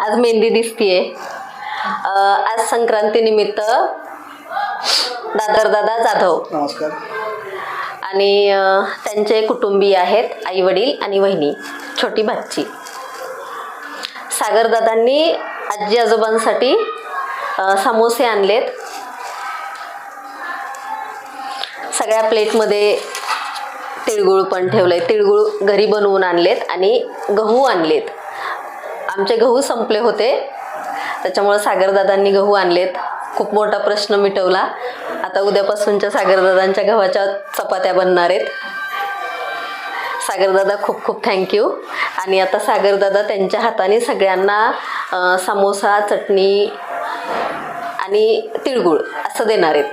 आज मेहंदी दिसतीये. आज संक्रांती निमित्त दादर दादा जाधव. नमस्कार. आणि त्यांचे कुटुंबीय आहेत आई वडील आणि वहिनी छोटी भाची. सागरदादांनी आजी आजोबांसाठी समोसे आणलेत. सगळ्या प्लेटमध्ये तिळगुळ पण ठेवलंय. तिळगुळ घरी बनवून आणलेत आणि गहू आणलेत. आमचे गहू संपले होते. त्याच्यामुळं सागरदादांनी गहू आणलेत. खूप मोठा प्रश्न मिटवला. आता उद्यापासूनच्या सागरदादांच्या गव्हाच्या चपात्या बनणार आहेत. सागरदादा खूप खूप थँक्यू आणि आता सागरदादा त्यांच्या हाताने सगळ्यांना समोसा चटणी आणि तिळगुळ असं देणार आहेत.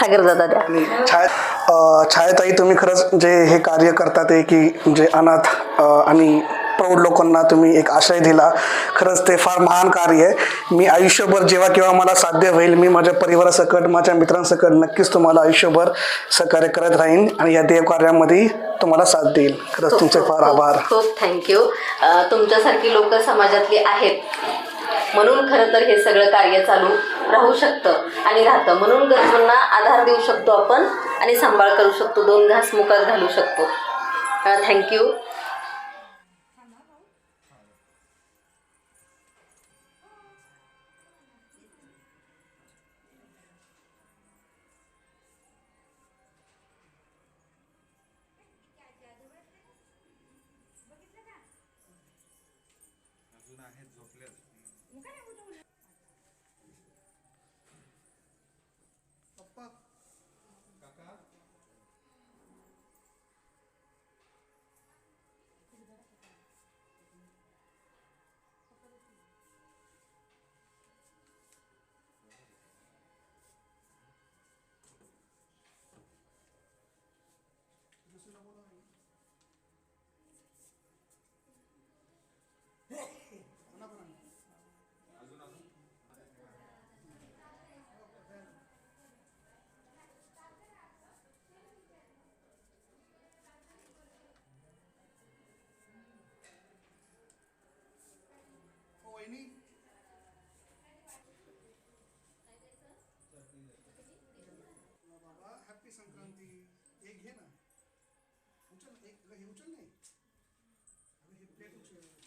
सागरदादा द्या. आणि छाया छायाताई तुम्ही खरंच जे हे कार्य करतात आहे की जे अनाथ आणि प्रौढ लोकांना तुम्ही एक आश्रय दिला. खरंच ते फार महान कार्य आहे. मी आयुष्यभर जेव्हा केव्हा मला साध्य होईल मी माझ्या परिवारासकट माझ्या मित्रांसकट नक्कीच तुम्हाला आयुष्यभर सहकार्य करत राहीन आणि या देवकार्यामध्ये तुम्हाला साथ देईल. खरंच तुमचे फार आभार. खूप थँक्यू तुमच्यासारखी लोक समाजातली आहेत. म्हणून खरं तर हे सगळं कार्य चालू राहू शकतं आणि राहतं. म्हणून गरजूंना आधार देऊ शकतो आपण आणि सांभाळ करू शकतो. दोन घास मुखात घालू शकतो. थँक्यू हॅपी संक्रांती एक घे ना उचल एक हे उचल नाही अरे हे प्लेट उचल